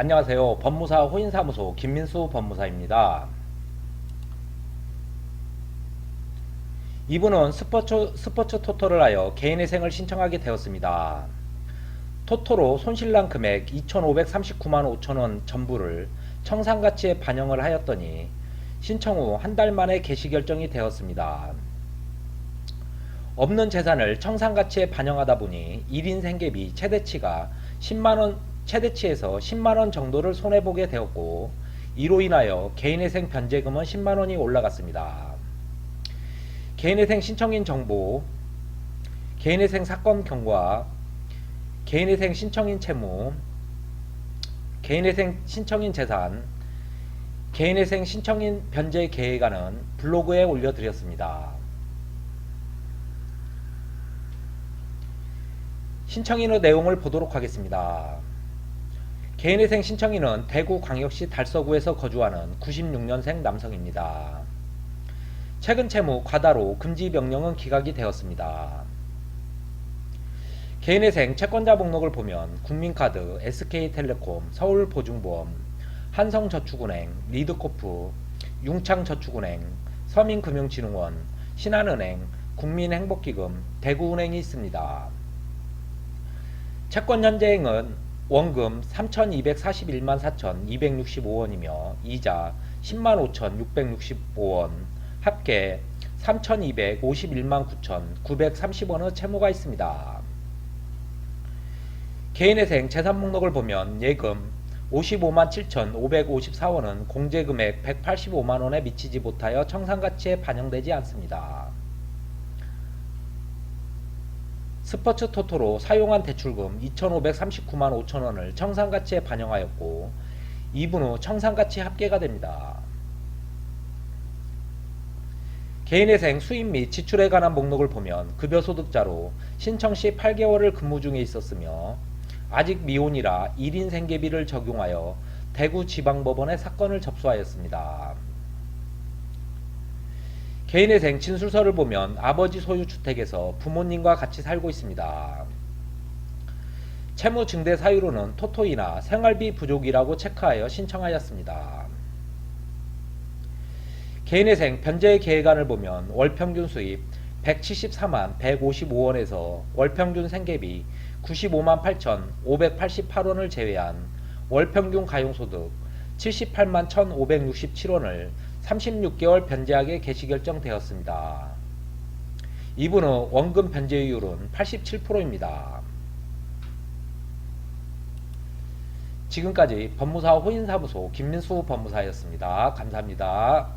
안녕하세요. 법무사 호인사무소 김민수 법무사입니다. 이분은 스포츠, 스포츠 토토를 하여 개인회생을 신청하게 되었습니다. 토토로 손실난 금액 2,539만 5천원 전부를 청산가치에 반영을 하였더니 신청 후 한 달 만에 개시 결정이 되었습니다. 없는 재산을 청산가치에 반영하다 보니 1인 생계비 최대치가 10만원, 최대치에서 10만원 정도를 손해보게 되었고, 이로 인하여 개인회생 변제금은 10만원이 올라갔습니다. 개인회생 신청인 정보, 개인회생 사건 경과, 개인회생 신청인 채무, 개인회생 신청인 재산, 개인회생 신청인 변제 계획안은 블로그에 올려드렸습니다. 신청인의 내용을 보도록 하겠습니다. 개인회생 신청인은 대구광역시 달서구에서 거주하는 96년생 남성입니다. 최근 채무 과다로 금지 명령은 기각이 되었습니다. 개인회생 채권자 목록을 보면 국민카드, SK텔레콤, 서울보증보험, 한성저축은행, 리드코프, 융창저축은행, 서민금융진흥원, 신한은행, 국민행복기금, 대구은행이 있습니다. 채권 현재행은 원금 3,241만 4,265원이며 이자 10만 5,665원, 합계 3,251만 9,930원의 채무가 있습니다. 개인회생 재산 목록을 보면 예금 55만 7,554원은 공제금액 185만 원에 미치지 못하여 청산가치에 반영되지 않습니다. 스포츠 토토로 사용한 대출금 2,539만 5천 원을 청산가치에 반영하였고 2분 후 청산가치 합계가 됩니다. 개인회생 수입 및 지출에 관한 목록을 보면 급여소득자로 신청 시 8개월을 근무 중에 있었으며 아직 미혼이라 1인 생계비를 적용하여 대구지방법원에 사건을 접수하였습니다. 개인회생 진술서를 보면 아버지 소유 주택에서 부모님과 같이 살고 있습니다. 채무 증대 사유로는 토토이나 생활비 부족이라고 체크하여 신청하였습니다. 개인회생 변제 계획안을 보면 월평균 수입 174만 155원에서 월평균 생계비 95만 8,588원을 제외한 월평균 가용소득 78만 1,567원을 36개월 변제하게 개시 결정되었습니다. 이분의 원금 변제율은 87%입니다. 지금까지 법무사 호인사무소 김민수 법무사였습니다. 감사합니다.